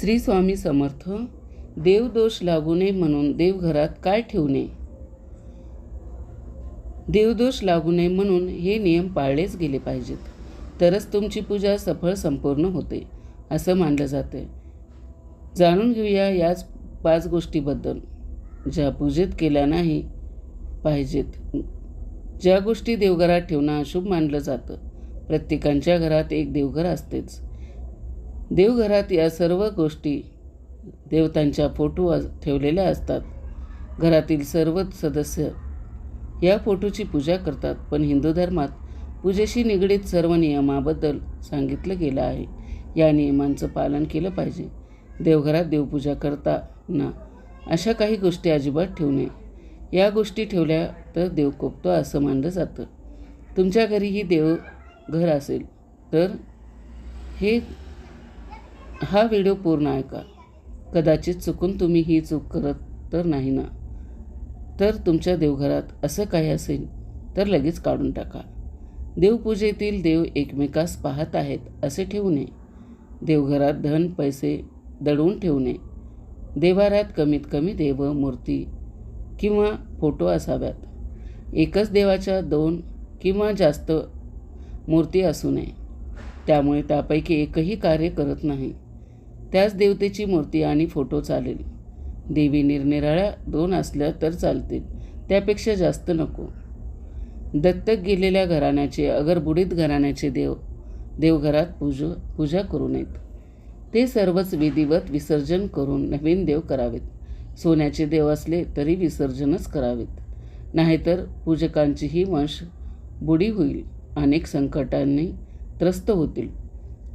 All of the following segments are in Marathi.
श्री स्वामी समर्थ देवदोष लागू नये म्हणून देवघरात काय ठेवू नये? देवदोष लागू नये म्हणून हे नियम पाळलेच गेले पाहिजेत. तरच तुमची पूजा सफळ संपूर्ण होते असं मानलं जाते. जाणून घेऊया याच पाच गोष्टीबद्दल ज्या पूजेत केल्या नाही पाहिजेत. ज्या गोष्टी देवघरात ठेवणं अशुभ मानलं जातं. प्रत्येकांच्या घरात एक देवघर असतेच. देवघरात या सर्व गोष्टी देवतांच्या फोटो अस- ठेवलेल्या असतात. घरातील सर्व सदस्य या फोटोची पूजा करतात. पण हिंदू धर्मात पूजेशी निगडीत सर्व नियमाबद्दल सांगितलं गेलं आहे. या नियमांचं पालन केलं पाहिजे. देवघरात देवपूजा करताना अशा काही गोष्टी अजिबात ठेवू नये. या गोष्टी ठेवल्या तर देव कोपतो असं मानलं जातं. तुमच्या घरीही देव घर असेल तर हे हा व्हिडिओ पूर्ण ऐका. कदाचित चुकून तुम्ही ही चूक करत तर नाही ना? तर तुमच्या देवघरात असं काही असेल तर लगेच काढून टाका. देवपूजेतील देव एकमेकास पाहत आहेत असे ठेवू नये. देवघरात धन पैसे दडवून ठेवू नये. देवारात कमीत कमी देव मूर्ती किंवा फोटो असाव्यात. एकच देवाच्या दोन किंवा जास्त मूर्ती असू नये. त्यामुळे त्यापैकी एकही कार्य करत नाही. त्याच देवतेची मूर्ती आणि फोटो चालेल. देवी निरनिराळ्या दोन असल्या तर चालतील. त्यापेक्षा जास्त नको. दत्तक गेलेल्या घराण्याचे अगर बुडीत घराण्याचे देव देवघरात पूज पूजा करू नयेत. ते सर्वच विधिवत विसर्जन करून नवीन देव करावेत. सोन्याचे देव असले तरी विसर्जनच करावेत. नाहीतर पूजकांचीही वंश बुडी होईल. अनेक संकटांनी त्रस्त होतील.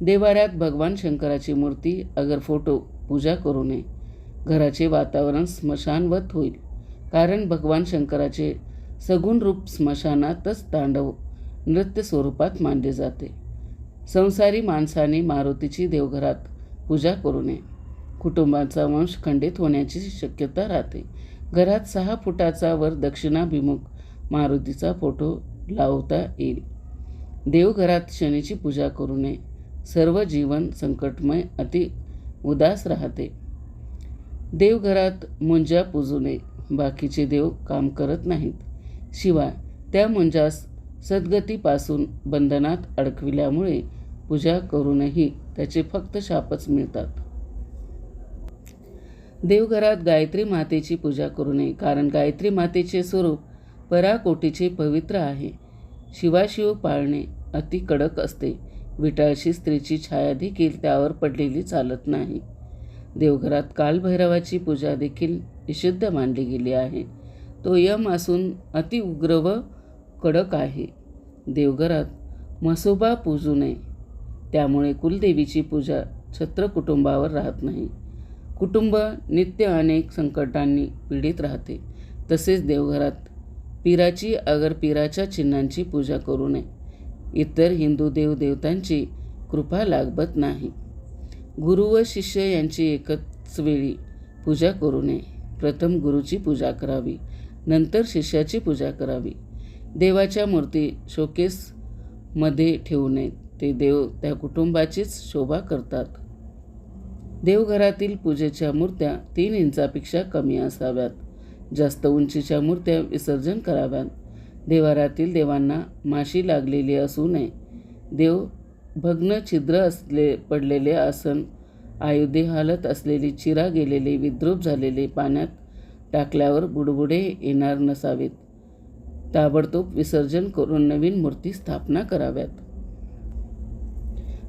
देवाऱ्यात भगवान शंकराची मूर्ती अगर फोटो पूजा करू नये. घराचे वातावरण स्मशानवत होईल. कारण भगवान शंकराचे सगुण रूप स्मशानातच तांडव नृत्य स्वरूपात मानले जाते. संसारी माणसाने मारुतीची देवघरात पूजा करू नये. कुटुंबाचा वंश खंडित होण्याची शक्यता राहते. घरात सहा फुटाचा वर दक्षिणाभिमुख मारुतीचा फोटो लावता येईल. देवघरात शनीची पूजा करू नये. सर्व जीवन संकटमय अति उदास राहते. देवघरात मुंजा पूजू नये बाकीचे देव काम करत नाहीत. शिवाय त्या मुंजास सद्गतीपासून बंधनात अडकविल्यामुळे पूजा करूनही त्याचे फक्त शापच मिळतात. देवघरात गायत्री मातेची पूजा करू नये कारण गायत्री मातेचे स्वरूप पराकोटीचे पवित्र आहे. शिवाशिव पाळणे अति कडक असते. विटाळशी स्त्रीची छाया देखील त्यावर पडलेली चालत नाही. देवघरात कालभैरवाची पूजा देखील निषिद्ध मानली गेली आहे. तो यम असून अतिउग्र व कडक आहे. देवघरात मसोबा पूजू नये. त्यामुळे कुलदेवीची पूजा छत्र कुटुंबावर राहत नाही. कुटुंब नित्य अनेक संकटांनी पीडित राहते. तसेच देवघरात पीराची अगर पीराच्या चिन्हांची पूजा करू नये. इतर हिंदू देवदेवतांची कृपा लागवत नाही. गुरु व शिष्य यांची एकच वेळी पूजा करू नये. प्रथम गुरुची पूजा करावी नंतर शिष्याची पूजा करावी. देवाच्या मूर्ती शोकेसमध्ये ठेवू नयेत ते देव त्या कुटुंबाचीच शोभा करतात. देवघरातील पूजेच्या मूर्त्या तीन इंचापेक्षा कमी असाव्यात. जास्त उंचीच्या मूर्त्या विसर्जन कराव्यात. देवारातील देवांना माशी लागलेली असू नये. देव भग्न छिद्र असले पडलेले आसन आयुधे हालत असलेली चिरा गेलेले विद्रूप झालेले पाण्यात टाकल्यावर बुडबुडे येणार नसावेत. ताबडतोब विसर्जन करून नवीन मूर्ती स्थापना कराव्यात.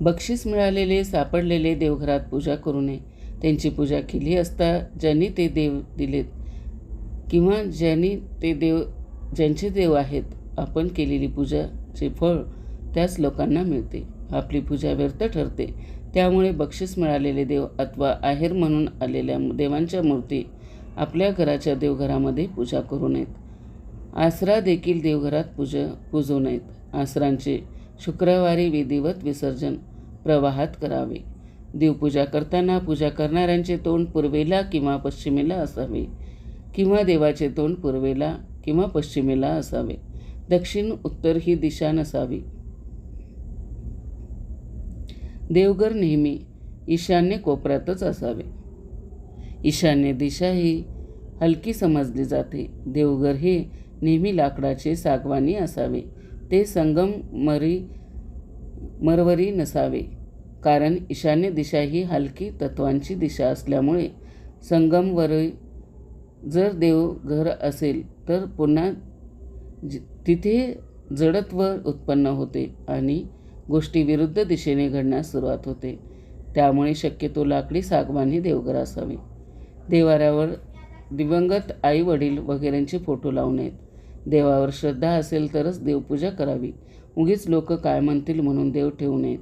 बक्षीस मिळालेले सापडलेले देवघरात पूजा करू नये. त्यांची पूजा केली असता ज्यांनी ते देव दिलेत किंवा ज्यांनी ते देव ज्यांचे देव आहेत आपण केलेली पूजाचे फळ त्याच लोकांना मिळते. आपली पूजा व्यर्थ ठरते. त्यामुळे बक्षीस मिळालेले देव अथवा आहेर म्हणून आलेल्या देवांच्या मूर्ती आपल्या घराच्या देवघरामध्ये पूजा करू नयेत. आसरा देखील देवघरात पूजा पूजू नयेत. आसरांचे शुक्रवारी विधिवत विसर्जन प्रवाहात करावे. देवपूजा करताना पूजा करणाऱ्यांचे तोंड पूर्वेला किंवा पश्चिमेला असावे किंवा देवाचे तोंड पूर्वेला किंवा पश्चिमेला असावे. दक्षिण उत्तर ही दिशा नसावी. देवघर नेहमी ईशान्य कोपऱ्यातच असावे. ईशान्य दिशा ही हलकी समजली जाते. देवघर हे नेहमी लाकडाचे सागवानी असावे. ते संगम मरी मरवरी नसावे. कारण ईशान्य दिशा ही हलकी तत्वांची दिशा असल्यामुळे संगमवरी जर देवघर असेल तर पुन्हा जि तिथे जडत्व उत्पन्न होते आणि गोष्टी विरुद्ध दिशेने घडण्यास सुरुवात होते. त्यामुळे शक्यतो लाकडी सागवानी देवघर असावे. देवाऱ्यावर दिवंगत आई वडील वगैरेंचे फोटो लावू नयेत. देवावर श्रद्धा असेल तरच देवपूजा करावी. उगीच लोक काय म्हणतील म्हणून देव ठेवू नयेत.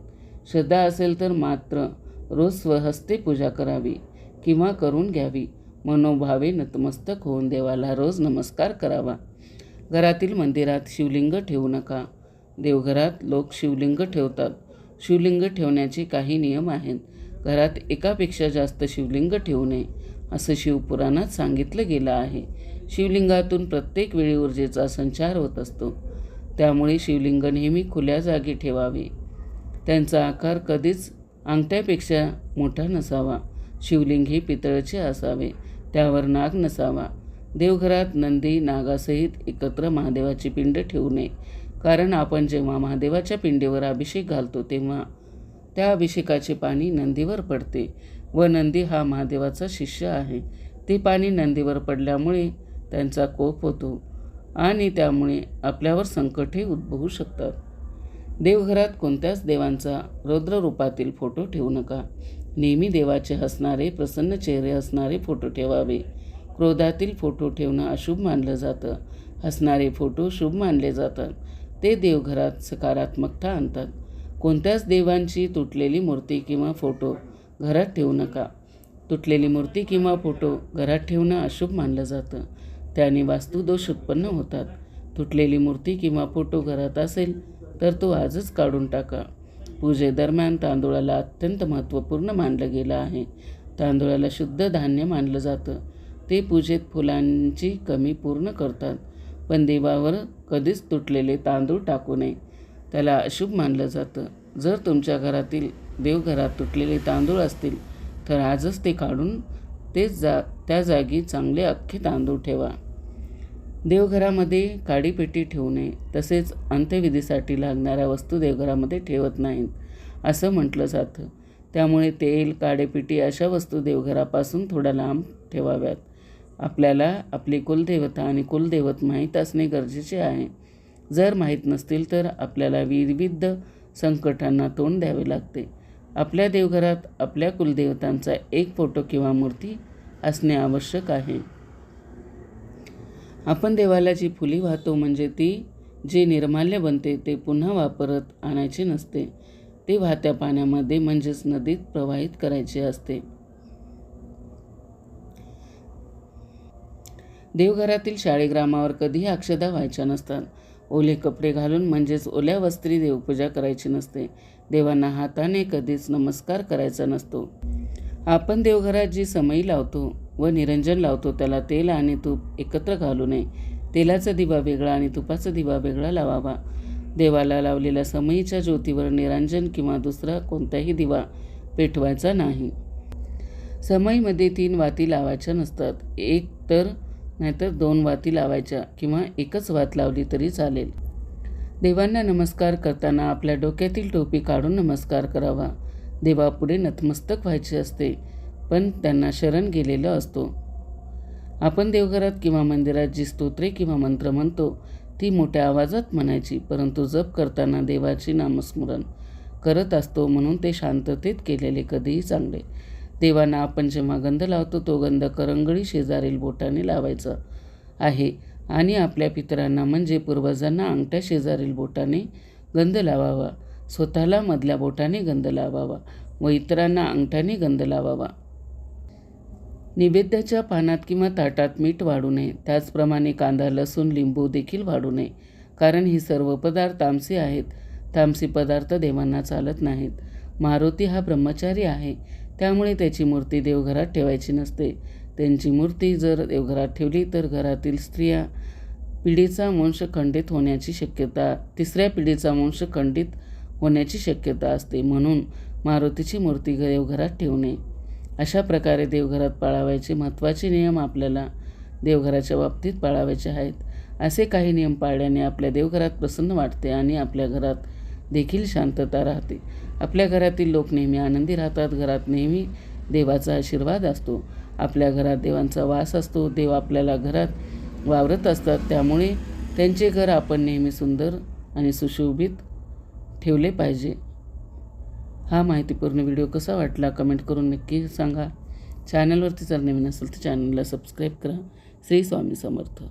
श्रद्धा असेल तर मात्र रोज स्वहस्ते पूजा करावी किंवा करून घ्यावी. मनोभावे नतमस्तक होऊन देवाला रोज नमस्कार करावा. घरातील मंदिरात शिवलिंग ठेवू नका. देवघरात लोक शिवलिंग ठेवतात. शिवलिंग ठेवण्याचे काही नियम आहेत. घरात एकापेक्षा जास्त शिवलिंग ठेवू नये असं शिवपुराणात सांगितलं गेलं आहे. शिवलिंगातून प्रत्येक वेळी ऊर्जेचा संचार होत असतो. त्यामुळे शिवलिंग नेहमी खुल्या जागी ठेवावे. त्यांचा आकार कधीच अंगठ्यापेक्षा मोठा नसावा. शिवलिंग ही पितळचे असावे त्यावर नाग नसावा. देवघरात नंदी नागासहित एकत्र महादेवाची पिंड ठेवू नये कारण आपण जेव्हा महादेवाच्या पिंडीवर अभिषेक घालतो तेव्हा त्या अभिषेकाचे पाणी नंदीवर पडते व नंदी हा महादेवाचा शिष्य आहे. ते पाणी नंदीवर पडल्यामुळे त्यांचा कोप होतो आणि त्यामुळे आपल्यावर संकटही उद्भवू शकतात. देवघरात कोणत्याच देवांचा रुद्ररूपातील फोटो ठेवू नका. नेहमी देवाचे हसणारे प्रसन्न चेहरे असणारे फोटो ठेवावे. क्रोधातील फोटो ठेवणं अशुभ मानलं जातं. हसणारे फोटो शुभ मानले जातात. ते देवघरात सकारात्मकता आणतात. कोणत्याच देवांची तुटलेली मूर्ती किंवा फोटो घरात ठेवू नका. तुटलेली मूर्ती किंवा फोटो घरात ठेवणं अशुभ मानलं जातं. त्याने वास्तुदोष उत्पन्न होतात. तुटलेली मूर्ती किंवा फोटो घरात असेल तर तो आजच काढून टाका. पूजेदरम्यान तांदूळाला अत्यंत महत्त्वपूर्ण मानलं गेलं आहे. तांदूळाला शुद्ध धान्य मानलं जातं. ते पूजेत फुलांची कमी पूर्ण करतात. पण देवावर कधीच तुटलेले तांदूळ टाकू नये. त्याला अशुभ मानलं जातं. जर तुमच्या घरातील देवघरात तुटलेले तांदूळ असतील तर आजच ते काढून तेच जा त्या जागी चांगले अख्खे तांदूळ ठेवा. देवघरामध्ये काडीपेटी ठेवू नये तसेच अंत्यविधीसाठी लागणाऱ्या वस्तू देवघरामध्ये ठेवत नाहीत असं म्हटलं जातं. त्यामुळे तेल काडेपिटी अशा वस्तू देवघरापासून थोड्या लांब ठेवाव्यात. आपल्याला आपली कुलदेवता आणि कुलदैवत माहीत असणे गरजेचे आहे. जर माहीत नसतील तर आपल्याला विविध संकटांना तोंड द्यावे लागते. आपल्या देवघरात आपल्या कुलदेवतांचा एक फोटो किंवा मूर्ती असणे आवश्यक आहे. आपण देवाला जी फुली वाहतो म्हणजे ती जे निर्माल्य बनते ते पुन्हा वापरत आणायचे नसते. ते वाहत्या पाण्यामध्ये म्हणजेच नदीत प्रवाहित करायचे असते. देवघरातील शाळेग्रामावर कधीही अक्षदा व्हायच्या नसतात. ओले कपडे घालून म्हणजेच ओल्या वस्त्री देवपूजा करायची नसते. देवांना हाताने कधीच नमस्कार करायचा नसतो. आपण देवघरात जी समयी लावतो व निरंजन लावतो त्याला तेल आणि तूप एकत्र घालू नये. तेलाचा दिवा वेगळा आणि तुपाचा दिवा वेगळा लावावा. देवाला लावलेल्या समईच्या ज्योतीवर निरंजन किंवा दुसरा कोणताही दिवा पेटवायचा नाही. समईमध्ये तीन वाती लावायच्या नसतात. एक तर नाहीतर दोन वाती लावायच्या किंवा एकच वात लावली तरी चालेल. देवांना नमस्कार करताना आपल्या डोक्यातील टोपी काढून नमस्कार करावा. देवापुढे नतमस्तक व्हायचे असते. पण त्यांना शरण गेलेलं असतो. आपण देवघरात किंवा मंदिरात जी स्तोत्रे किंवा मंत्र म्हणतो ती मोठ्या आवाजात म्हणायची परंतु जप करताना देवाची नामस्मरण करत असतो म्हणून ते शांततेत केलेले कधीही चांगले. देवांना आपण जेव्हा गंध लावतो तो गंध करंगळी शेजारील बोटाने लावायचा आहे आणि आपल्या पितरांना म्हणजे पूर्वजांना अंगठ्या शेजारील बोटाने गंध लावावा स्वतःला मधल्या बोटाने गंध लावावा व इतरांना अंगठ्याने गंध लावावा. निवेद्याच्या पानात किंवा ताटात मीठ वाढू नये. त्याचप्रमाणे कांदा लसूण लिंबू देखील वाढू नये. कारण ही सर्व पदार्थ तामसी आहेत. तामसी पदार्थ देवांना चालत नाहीत. मारुती हा ब्रह्मचारी आहे. त्यामुळे त्याची मूर्ती देवघरात ठेवायची नसते. त्यांची मूर्ती जर देवघरात ठेवली तर घरातील स्त्रिया पिढीचा वंश खंडित होण्याची शक्यता तिसऱ्या पिढीचा वंश खंडित होण्याची शक्यता असते. म्हणून मारुतीची मूर्ती देवघरात ठेवणे अशा प्रकारे देवघरात पाळावायचे महत्त्वाचे नियम आपल्याला देवघराच्या बाबतीत पाळावायचे आहेत. असे काही नियम पाळल्याने आपल्या देवघरात प्रसन्न वाटते आणि आपल्या घरात देखील शांतता राहते. आपल्या घरातील लोक नेहमी आनंदी राहतात. घरात नेहमी देवाचा आशीर्वाद असतो. आपल्या घरात देवांचा वास असतो. देव आपल्याला घरात वावरत असतात. त्यामुळे त्यांचे घर आपण नेहमी सुंदर आणि सुशोभित ठेवले पाहिजे. हा माहितीपूर्ण व्हिडिओ कसा वाटला कमेंट करून नक्की सांगा. चॅनलवरती जर नवीन असेल तर चॅनलला सबस्क्राईब करा. श्री स्वामी समर्थ.